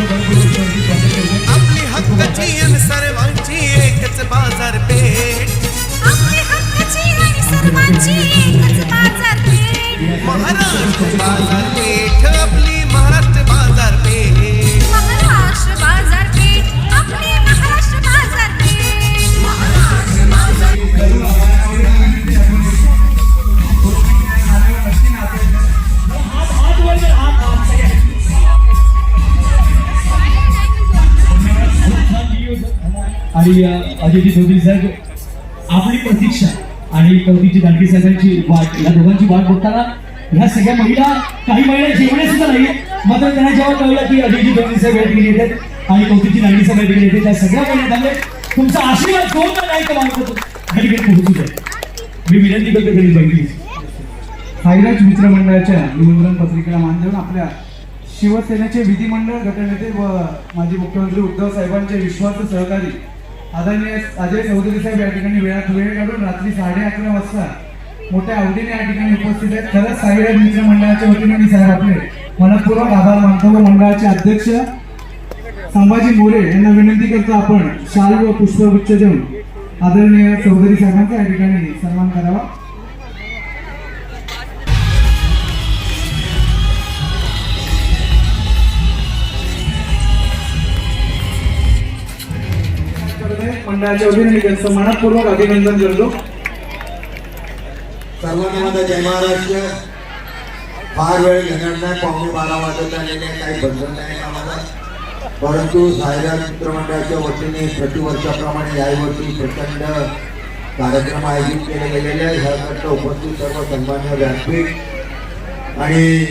आपली हक्काची आणि सर्वांची एकच बाजार आणि अ, चौधरी साहेब आपली प्रतीक्षा आणि कवतीची दांडगी साहेबांची वाट या दोघांची वाट बघताना ह्या सगळ्या महिला काही महिला जेवणे सुद्धा नाही मात्र त्यांना जेव्हा कळलं की अजयजी चौधरी साहेब या ठिकाणी येतात आणि कवतीची दांडगी साहेब या ठिकाणी येते त्या सगळ्या महिला झाले तुमचा आशीर्वाद कोण का नाही तर मागतो या ठिकाणी पोहोचू द्या. मी विनंती करतो घरी बघितली साईराज मित्रमंडळाच्या निमंत्रण पत्रिकेला मान देऊन आपल्या शिवसेनेचे विधिमंडळ गटनेते व माजी मुख्यमंत्री उद्धव साहेबांचे विश्वास सहकारी आदरणीय अजय चौधरी साहेब या ठिकाणी वेळात वेळ काढून रात्री साडे अकरा वाजता मोठ्या आवडीने या ठिकाणी उपस्थित आहेत. खरंच साईराज मित्रमंडळाच्या वतीने मी साहेब आपले मनपूर्वक आभार मानतो व मंडळाचे अध्यक्ष संभाजी मोरे यांना विनंती करतो आपण शाल व पुष्पगुच्छ देऊन. आदरणीय चौधरी साहेबांचा या ठिकाणी सन्मान करावा. मंडळाच्या वतीने मी त्यांचं मनपूर्वक अभिनंदन करतो. सर्वांना माझा जय महाराष्ट्र. फार वेळ घेणार नाही पावणे बारा वाजत आलेले काही बंधन नाही आम्हाला. परंतु सायरा मित्रमंडळाच्या वतीने प्रतिवर्षाप्रमाणे यावर्षी प्रचंड कार्यक्रम आयोजित केले गेलेले आहे. ह्याकरता उपस्थित सर्व सन्मान्य व्यासपीठ. आणि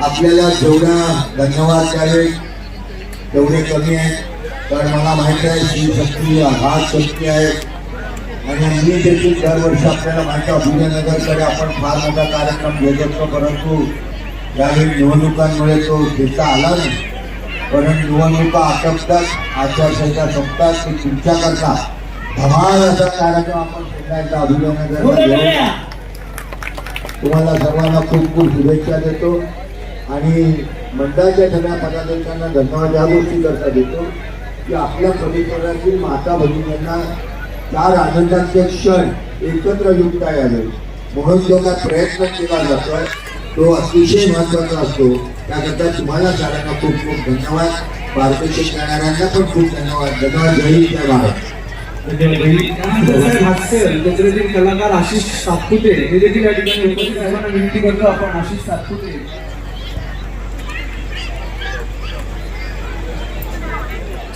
आपल्याला जेवढा धन्यवाद द्यावे तेवढे कमी आहेत. कारण मला माहिती आहे ही शक्ती आघात शक्ती आहे. आणि मी देखील दरवर्षी आपल्याला माहिती आहे अभिनयनगरकडे आपण फार मोठा कार्यक्रम घेत असतो परंतु यावेळी निवडणुकांमुळे तो घेता आला नाही. परंतु निवडणुका आटपतात आचारसंहिता संपतात की तुमच्याकरता धमाल असा कार्यक्रम आपण एकदा अभिनयनगरला तुम्हाला सर्वांना खूप खूप शुभेच्छा देतो. आणि मंडळाच्या सगळ्या पदाधिकाऱ्यांना धन्यवाद या गोष्टी करता देतो. की आपल्या परिसरातील माता भगिनींना चार आनंदाचे क्षण एकत्र युक्ता यावे. म्हणून जो काय प्रयत्न केला जातो तो अतिशय महत्त्वाचा असतो. त्याकरता तुम्हाला सगळ्यांना खूप खूप धन्यवाद. भारतीय करणाऱ्यांना पण खूप धन्यवाद. धन्यवाद. जय हिंद भारत. म्हणजे कलाकार आशिष सातपुते हे देखील या ठिकाणी उपस्थित साहेबांना विनंती करतो आपण आशिष सातपुते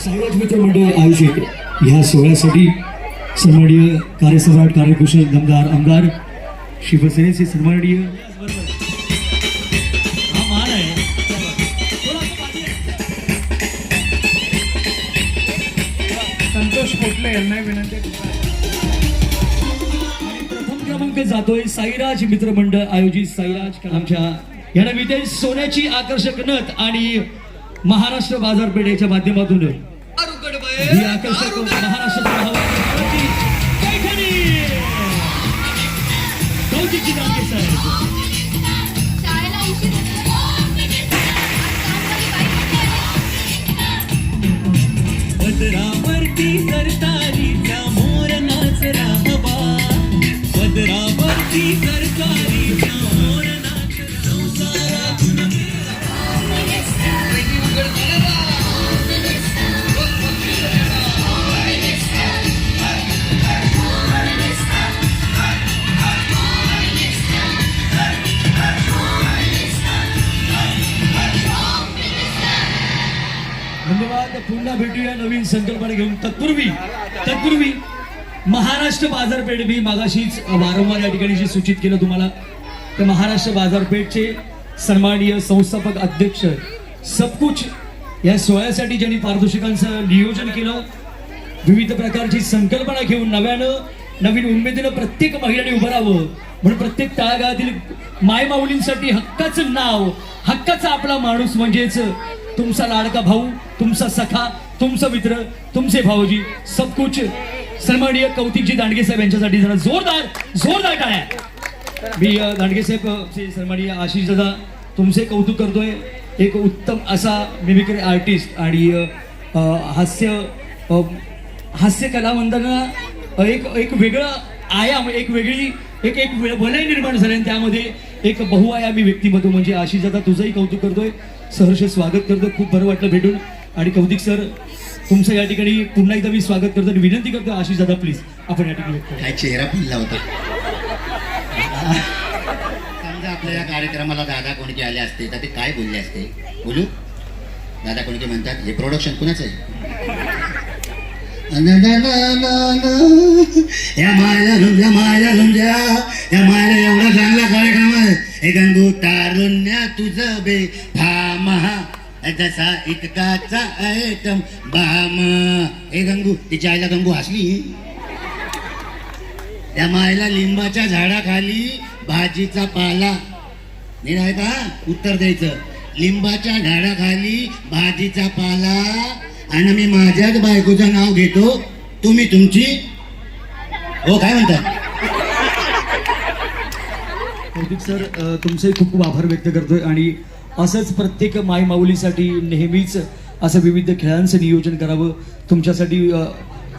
साईराज मित्रमंडळ आयोजित ह्या सोहळ्यासाठी सन्माननीय कार्यसम्राट कार्यकुशल दमदार आमदार शिवसेनेचे सन्माननीय हा आहे संतोष कोटले यांना विनंती प्रथम क्रमांक जातोय साईराज मित्र मंडळ आयोजित साईराज आमच्या या नमित्ते सोन्याची आकर्षक नथ आणि महाराष्ट्र बाजारपेठेच्या माध्यमातून ही आकर्षक महाराष्ट्र भावाची पैठणी. कौतिकची साहेब भेटूया नवीन संकल्पना घेऊन. तत्पूर्वी तत्पूर्वी महाराष्ट्र बाजारपेठ मी मागाशीच वारंवार या ठिकाणी सूचित केलं तुम्हाला तर महाराष्ट्र बाजारपेठचे सन्माननीय संस्थापक अध्यक्ष सबकुच या सोहळ्यासाठी ज्यांनी पारितोषिकांचं नियोजन केलं विविध प्रकारची संकल्पना घेऊन नव्यानं नवीन उमेदीनं प्रत्येक महिलांनी उभं राहावं म्हणून प्रत्येक तळागाळातील मायमाऊलींसाठी हक्काचं नाव हक्काचा आपला माणूस म्हणजेच तुमचा लाडका भाऊ तुमचा सखा तुमचा मित्र तुमचे भाऊजी सब कुछ सन्माननीय कौतिकजी दांडगे साहेब यांच्यासाठी जरा जोरदार जोरदार टाळ्या. मी दांडगे साहेब सन्माननीय आशिष दादा तुमचे कौतुक करतोय. एक उत्तम असा मिमिक्री आर्टिस्ट आणि हास्य हास्य कलावंतांना एक एक वेगळं आयाम एक वेगळी एक एक वलय निर्माण झाले आणि त्यामध्ये एक बहुआयामी व्यक्तिमत्व म्हणजे आशिष दादा तुझंही कौतुक करतोय. सहर्ष स्वागत करतो खूप बरं वाटलं भेटून. आणि कौतिक सर तुमचं या ठिकाणी पुन्हा एकदा मी स्वागत करतो आणि विनंती करतो आशिष दादा प्लीज आपण या ठिकाणी काय चेहरा फुलला होता. समजा आपल्या या कार्यक्रमाला दादा कोणके आले असते? तर ते काय बोलले असते? बोलू? दादा कोणके म्हणतात? हे प्रोडक्शन कुणाचं आहे? या माया रुंजा माया रुंजा या माया एवढा चांगला कार्यक्रम आहे हे गंगू तारुण्या तुझं बे भाम जसा इतकाचा आयटम बाम हे गंगू तिच्या आईला गंगू हसली त्या मायला लिंबाच्या झाडाखाली भाजीचा पाला नीट आहे का उत्तर द्यायचं लिंबाच्या झाडाखाली भाजीचा पाला आणि मी माझ्याच बायकोचं नाव घेतो. तुम्ही तुमची? हो काय म्हणता? प्रदीप सर तुमचे खूप खूप आभार व्यक्त करतोय आणि असंच प्रत्येक माय माऊलीसाठी नेहमीच असं विविध खेळांचं नियोजन करावं. तुमच्यासाठी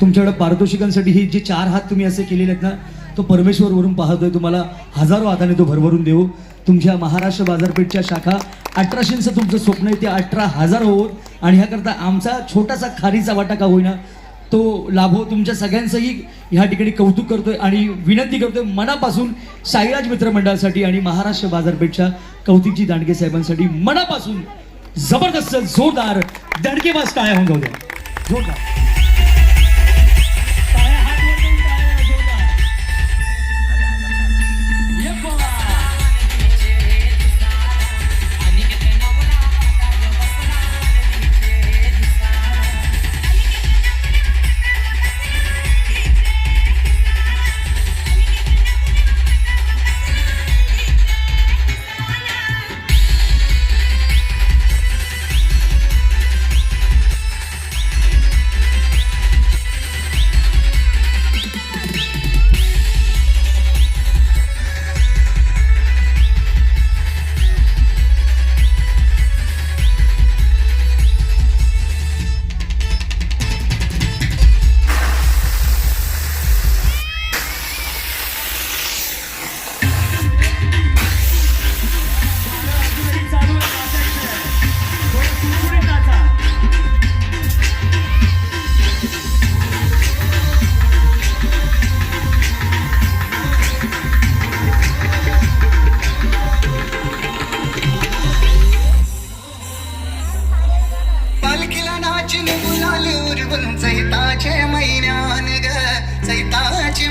तुमच्याकडे पारितोषिकांसाठी हे जे चार हात तुम्ही असे केलेले आहेत ना तो परमेश्वर वरून पाहतोय तुम्हाला. हजारो हाताने तो भरभरून देऊ. तुमच्या महाराष्ट्र बाजारपेठच्या शाखा अठराशेचं तुमचं स्वप्न आहे ते अठरा हजार होत आणि ह्याकरता आमचा छोटासा खारीचा वाटा का होईना तो लाभो हो. तुमच्या सगळ्यांचंही ह्या ठिकाणी कौतुक करतोय आणि विनंती करतोय मनापासून साईराज मित्रमंडळासाठी आणि महाराष्ट्र बाजारपेठच्या कौतिकजी दांडगे साहेबांसाठी मनापासून जबरदस्त जोरदार दांडकेबाज टाळ्या होऊन जाऊ द्या. जोरदार.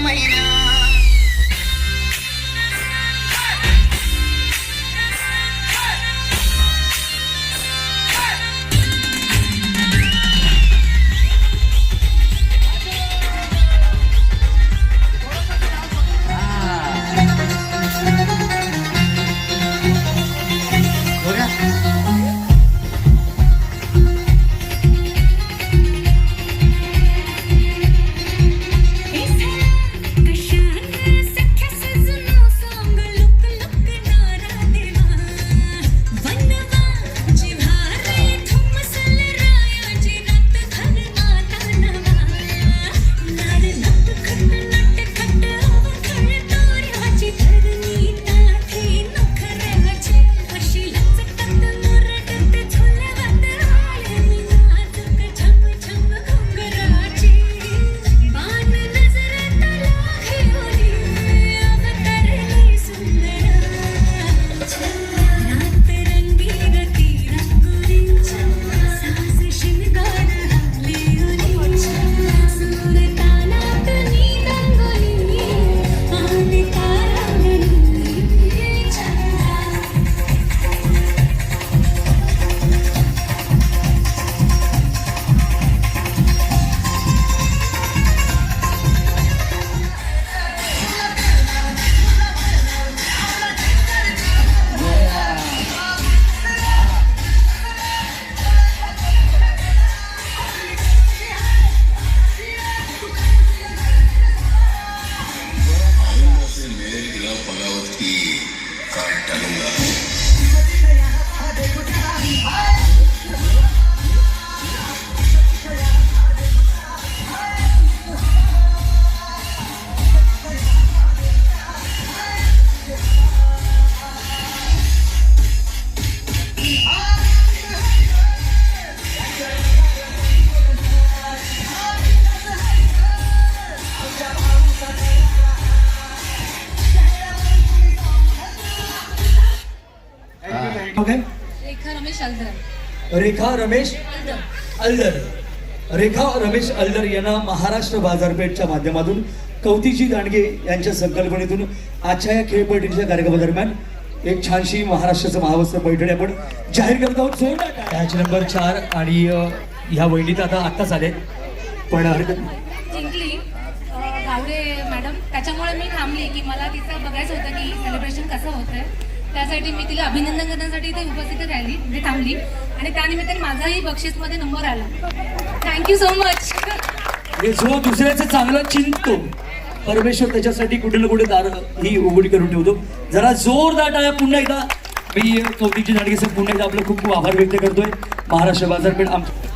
I'm waiting. God, रेखा रमेश अल्दर रेखा रमेश अल्दर यांना महाराष्ट्र बाजारपेठच्या माध्यमातून कवतीची दांडगे यांच्या संकल्पनेतून आजच्या या खेळपट्टीच्या कार्यक्रमादरम्यान एक छानशी महाराष्ट्राचं महावस्त्र पैठणी आपण जाहीर करत आहोत. मॅच नंबर चार आणि ह्या वहिनीत आता आत्ताच आले पण हरकत. जिंकली गावडे मॅडम त्याच्यामुळे मी थांबली की मला तिचं बघायचं होतं की सेलिब्रेशन कसं होतंय त्यासाठी मी तिला अभिनंदन करण्यासाठी इथे उपस्थित राहिली म्हणजे थांबली. आणि त्यानिमित्ताने माझाही बक्षीसमध्ये नंबर आला. थँक्यू सो मच म्हणजे जो दुसऱ्याचं चांगलं चिंततो परमेश्वर त्याच्यासाठी कुठे ना कुठे दार ही उघडी करून ठेवतो. जरा जोरदार टाळ्या पुन्हा एकदा. मी कौतिकची नाटकेचं पुन्हा एकदा आपलं खूप खूप आभार व्यक्त करतोय. महाराष्ट्र बाजारपेठ आमच्या